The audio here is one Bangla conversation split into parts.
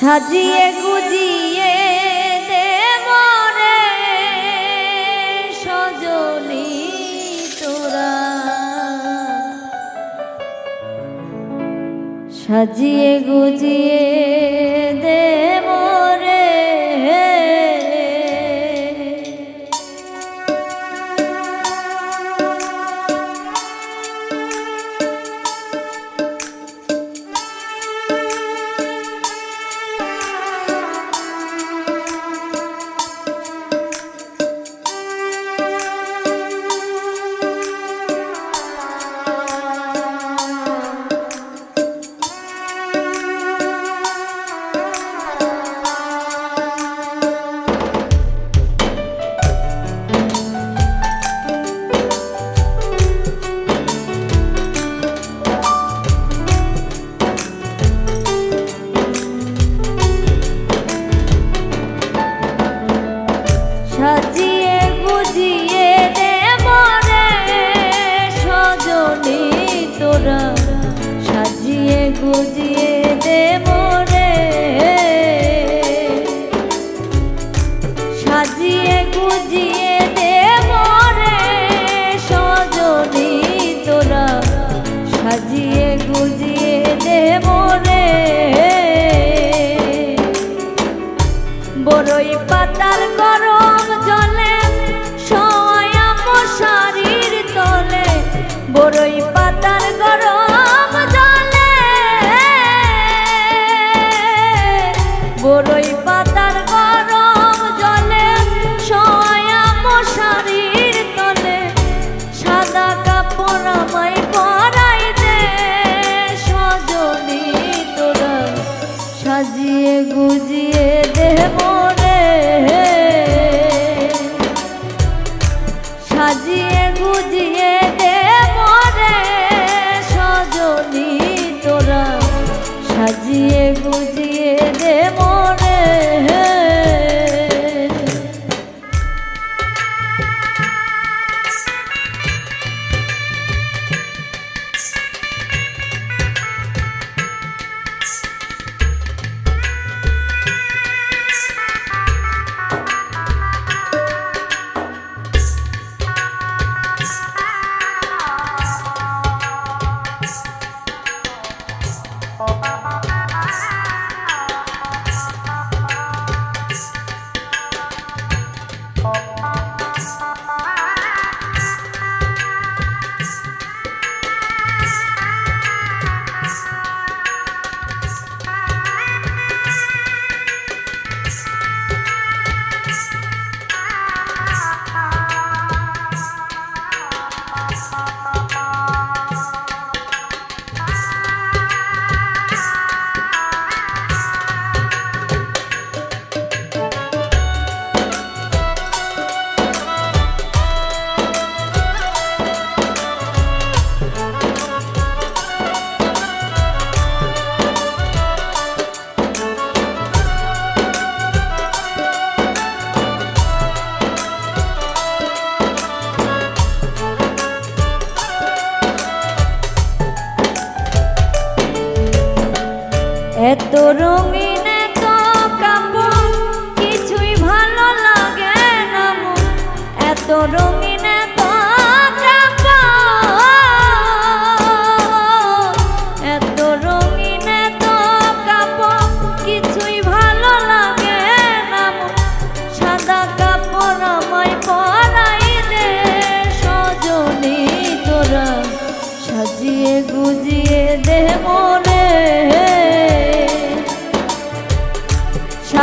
সাজিয়ে গুজিয়ে সজনি তোরা। সাজিয়ে গুজিয়ে দেব বড়ই পাতার জলে। পাতার জলে মশারির সাদা কাপড় দে। সাজিয়ে গুজিয়ে সাজিয়ে গুজিয়ে রঙিন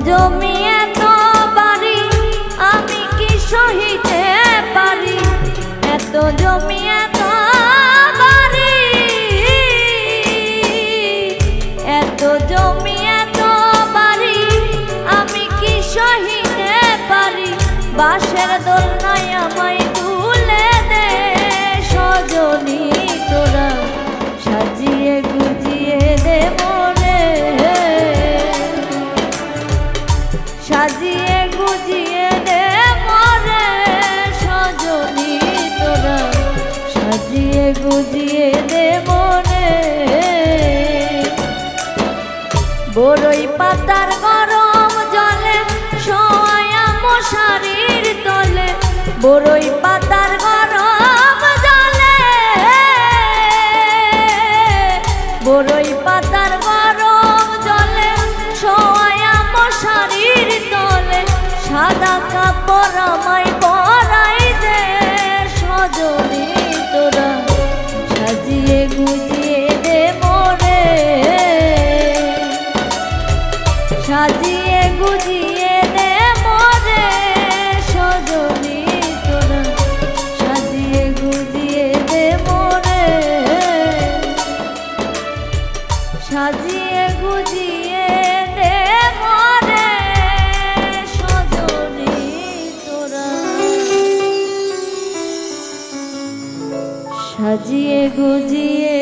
don't বুঝিয়ে দে মনে বড়ই পাতার গরম জলে সয়া মশারির তলে। বড়ই পাতা সাজিয়ে গুজিয়ে